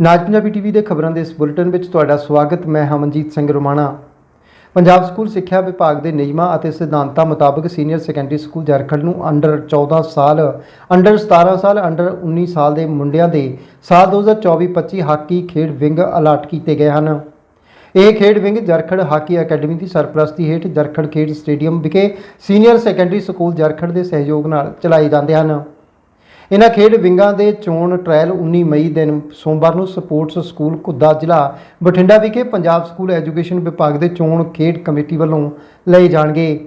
ਨਾਜ Punjabi TV ਦੇ ਖਬਰਾਂ ਦੇ ਇਸ ਬੁਲੇਟਿਨ ਵਿੱਚ ਤੁਹਾਡਾ ਸਵਾਗਤ, ਮੈਂ ਹਮਨਜੀਤ ਸਿੰਘ ਰੋਮਾਣਾ। ਪੰਜਾਬ ਸਕੂਲ ਸਿੱਖਿਆ ਵਿਭਾਗ ਦੇ ਨਿਯਮਾਂ ਅਤੇ ਸਿਧਾਂਤਾਂ ਮੁਤਾਬਕ ਸੀਨੀਅਰ ਸੈਕੰਡਰੀ ਸਕੂਲ ਜਰਖੜ ਨੂੰ ਅੰਡਰ 14 ਸਾਲ, ਅੰਡਰ 17 ਸਾਲ, ਅੰਡਰ 19 ਸਾਲ ਦੇ ਮੁੰਡਿਆਂ ਦੇ ਸਾਲ 2024-25 ਹਾਕੀ ਖੇਡ ਵਿੰਗ ਅਲਾਟ ਕੀਤੇ ਗਏ ਹਨ। ਇਹ ਖੇਡ ਵਿੰਗ ਜਰਖੜ ਹਾਕੀ ਅਕੈਡਮੀ ਦੀ ਸਰਪ੍ਰਸਤੀ ਹੇਠ ਜਰਖੜ ਖੇਡ ਸਟੇਡੀਅਮ ਵਿਖੇ ਸੀਨੀਅਰ ਸੈਕੰਡਰੀ ਸਕੂਲ ਜਰਖੜ ਦੇ ਸਹਿਯੋਗ ਨਾਲ ਚਲਾਏ ਜਾਂਦੇ ਹਨ। ਇਹਨਾਂ ਖੇਡ ਵਿੰਗਾਂ ਦੇ ਚੋਣ ਟ੍ਰਾਇਲ 19 ਮਈ ਦਿਨ ਸੋਮਵਾਰ ਨੂੰ ਸਪੋਰਟਸ ਸਕੂਲ ਕੁੱਦਾ ਜ਼ਿਲ੍ਹਾ ਬਠਿੰਡਾ ਵਿਖੇ ਪੰਜਾਬ ਸਕੂਲ ਐਜੂਕੇਸ਼ਨ ਵਿਭਾਗ ਦੇ ਚੋਣ ਖੇਡ ਕਮੇਟੀ ਵੱਲੋਂ ਲਏ ਜਾਣਗੇ।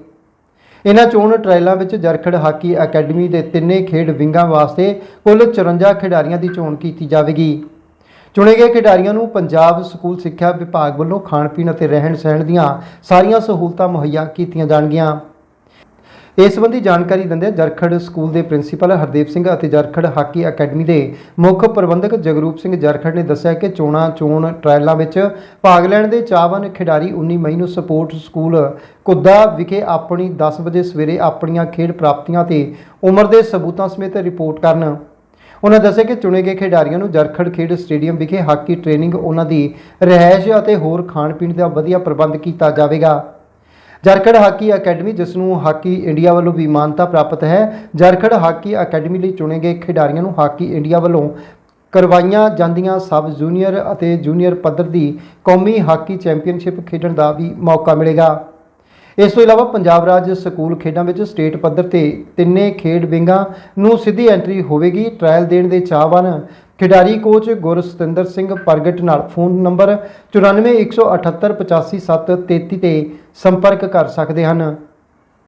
ਇਹਨਾਂ ਚੋਣ ਟ੍ਰਾਇਲਾਂ ਵਿੱਚ ਜਰਖੜ ਹਾਕੀ ਅਕੈਡਮੀ ਦੇ ਤਿੰਨੇ ਖੇਡ ਵਿੰਗਾਂ ਵਾਸਤੇ ਕੁੱਲ 54 ਖਿਡਾਰੀਆਂ ਦੀ ਚੋਣ ਕੀਤੀ ਜਾਵੇਗੀ। ਚੁਣੇ ਗਏ ਖਿਡਾਰੀਆਂ ਨੂੰ ਪੰਜਾਬ ਸਕੂਲ ਸਿੱਖਿਆ ਵਿਭਾਗ ਵੱਲੋਂ ਖਾਣ ਪੀਣ ਅਤੇ ਰਹਿਣ ਸਹਿਣ ਦੀਆਂ ਸਾਰੀਆਂ ਸਹੂਲਤਾਂ ਮੁਹੱਈਆ ਕੀਤੀਆਂ ਜਾਣਗੀਆਂ। ਇਸ ਸੰਬੰਧੀ ਜਾਣਕਾਰੀ ਦਿੰਦੇ ਜਰਖੜ ਸਕੂਲ ਦੇ ਪ੍ਰਿੰਸੀਪਲ ਹਰਦੀਪ ਸਿੰਘ ਅਤੇ ਜਰਖੜ ਹਾਕੀ ਅਕੈਡਮੀ ਦੇ ਮੁੱਖ ਪ੍ਰਬੰਧਕ ਜਗਰੂਪ ਸਿੰਘ ਜਰਖੜ ਨੇ ਦੱਸਿਆ ਕਿ ਚੋਣਾਂ ਚੋਣ ਟ੍ਰਾਇਲਾਂ ਵਿੱਚ ਭਾਗ ਲੈਣ ਦੇ ਚਾਹਵਾਨ ਖਿਡਾਰੀ 19 ਮਈ ਨੂੰ ਸਪੋਰਟ ਸਕੂਲ ਕੁੱਦਾ ਵਿਖੇ ਆਪਣੀ 10 ਵਜੇ ਸਵੇਰੇ ਆਪਣੀਆਂ ਖੇਡ ਪ੍ਰਾਪਤੀਆਂ ਤੇ ਉਮਰ ਦੇ ਸਬੂਤਾਂ ਸਮੇਤ ਰਿਪੋਰਟ ਕਰਨ। ਉਹਨਾਂ ਦੱਸਿਆ ਕਿ ਚੁਣੇ ਗਏ ਖਿਡਾਰੀਆਂ ਨੂੰ ਜਰਖੜ ਖੇਡ ਸਟੇਡੀਅਮ ਵਿਖੇ ਹਾਕੀ ਟ੍ਰੇਨਿੰਗ ਉਹਨਾਂ ਦੀ ਰਿਹਾਇਸ਼ ਅਤੇ ਹੋਰ ਖਾਣ ਪੀਣ ਦਾ ਵਧੀਆ ਪ੍ਰਬੰਧ ਕੀਤਾ ਜਾਵੇਗਾ। ਝਾਰਖੰਡ ਹਾਕੀ ਅਕੈਡਮੀ, ਜਿਸ ਨੂੰ ਹਾਕੀ ਇੰਡੀਆ ਵੱਲੋਂ ਵੀ ਮਾਨਤਾ ਪ੍ਰਾਪਤ ਹੈ ਝਾਰਖੰਡ ਹਾਕੀ ਅਕੈਡਮੀ ਲਈ ਚੁਣੇ ਗਏ ਖਿਡਾਰੀਆਂ ਨੂੰ ਹਾਕੀ ਇੰਡੀਆ ਵੱਲੋਂ ਕਰਵਾਈਆਂ ਜਾਂਦੀਆਂ ਸਬ ਜੂਨੀਅਰ ਅਤੇ ਜੂਨੀਅਰ ਪੱਧਰ ਦੀ ਕੌਮੀ ਹਾਕੀ ਚੈਂਪੀਅਨਸ਼ਿਪ ਖੇਡਣ ਦਾ ਵੀ ਮੌਕਾ ਮਿਲੇਗਾ। ਇਸ ਤੋਂ ਇਲਾਵਾ ਪੰਜਾਬ ਰਾਜ ਸਕੂਲ ਖੇਡਾਂ ਵਿੱਚ ਸਟੇਟ ਪੱਧਰ ਤੇ ਤਿੰਨੇ ਖੇਡ ਵਿੰਗਾਂ ਨੂੰ ਸਿੱਧੀ ਐਂਟਰੀ ਹੋਵੇਗੀ। ਟ੍ਰਾਇਲ ਦੇਣ ਦੇ ਚਾਹਵਾਨ ਖਿਡਾਰੀ ਕੋਚ ਗੁਰਸਤਿੰਦਰ ਸਿੰਘ ਪ੍ਰਗਟ ਨਾਲ ਫੋਨ ਨੰਬਰ 9418885733 ਤੇ ਸੰਪਰਕ ਕਰ ਸਕਦੇ ਹਨ।